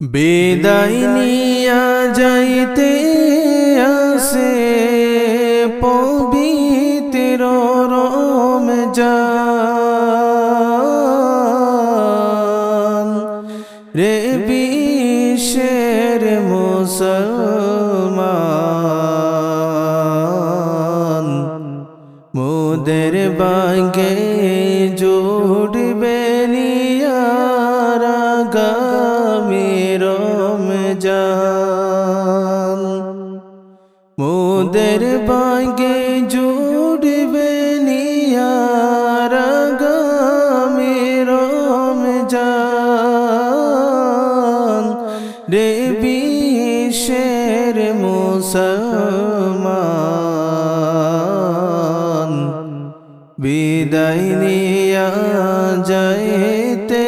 বেদাই নিয়া যাইতে আসে পবিত্র রম রে বিশ্বের মুসলমান মোদের বাগে জুড়বে বাগে জুড়বে নিয়ারা গামিরম জান রে বিশ্বের মুসলমান বিদায় নিয়া যাইতে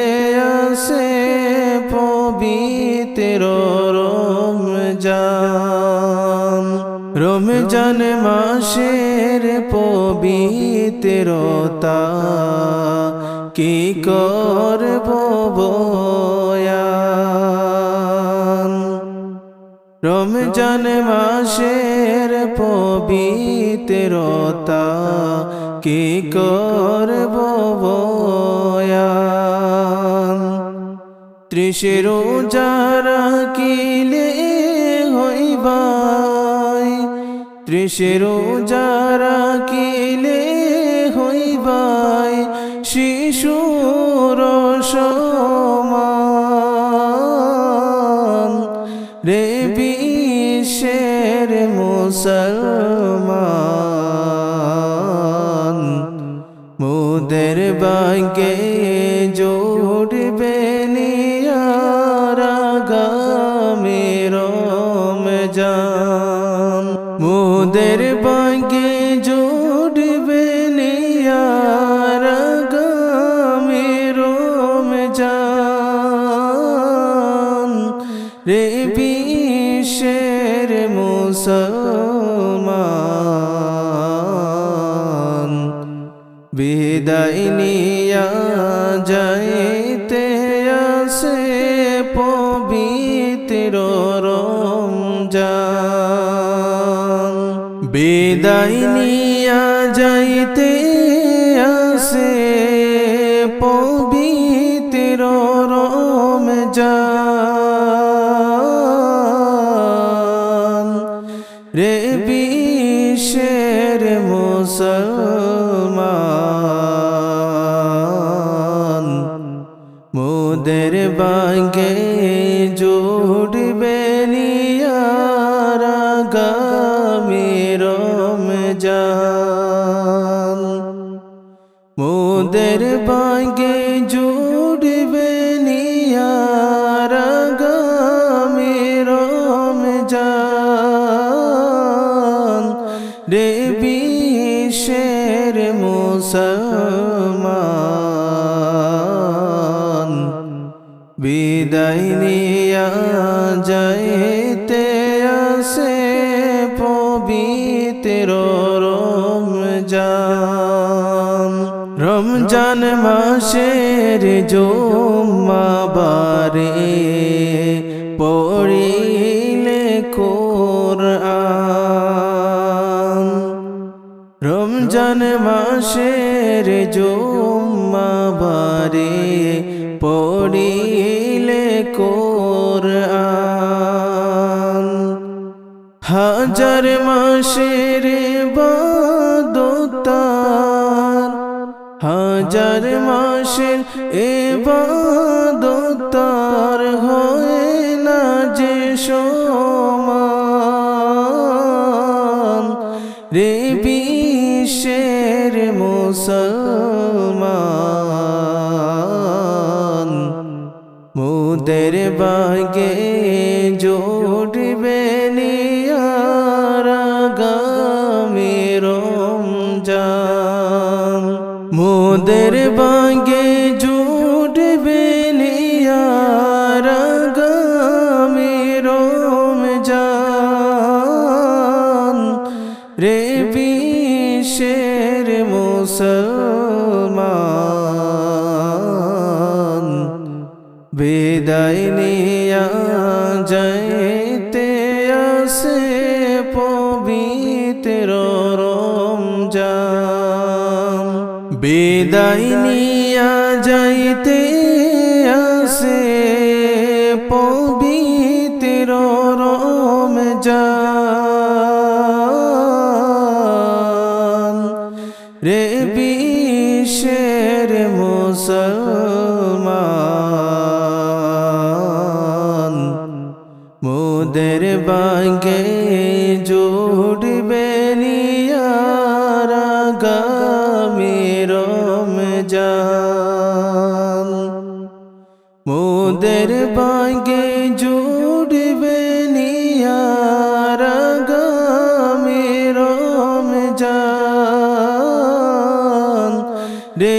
আসে পবিত্র রমজান মাসের পবিত্রতা, কি করব বয়ান রমজান মাসের পবিত্রতা, কি করব বয়ান ত্রিশের যারা কিলে হইবাই ত্রিশের যারা কিলে হইবাই শিশুর সমান। রে বিশ্বের মুসলমান মোদের বাগে জোড়বে নিয়ারা মোদের বাগে জোড়বে নিয়ারা গামের জান রে বিশ্বের মুসলমান বিদায় নিয়া বিদায় নিয়া যাইতে আসে পবিত্র রমজান। রে বিশ্বের মুসলমান মোদের বাগে মোদের বাগে জুড়বে নিয়ারা গামের জান রে বিশ্বের মুসলমান বিদায় নিয়া রমজান মাসের জুম্মাবারে পড়িলে কোরআন। রমজান মাসের জুম্মাবারে পড়িলে কোরআন। হাজার মাসের হাজার মাসের এবাদতার হয় না যে সমান। রে বিশ্বের মুসলমান মোদের বাগে বাগে জোড়বে নিয়ারা গামের জান রে বিশের মুসলমান বিদায় বিদায় নিয়া যাইতে আসে পবিত্র রম যান রে বিশ্বের মুসলমান মোদের বাগে মোদের বাগে জুড়বে নিয়ার গামিরম যান রে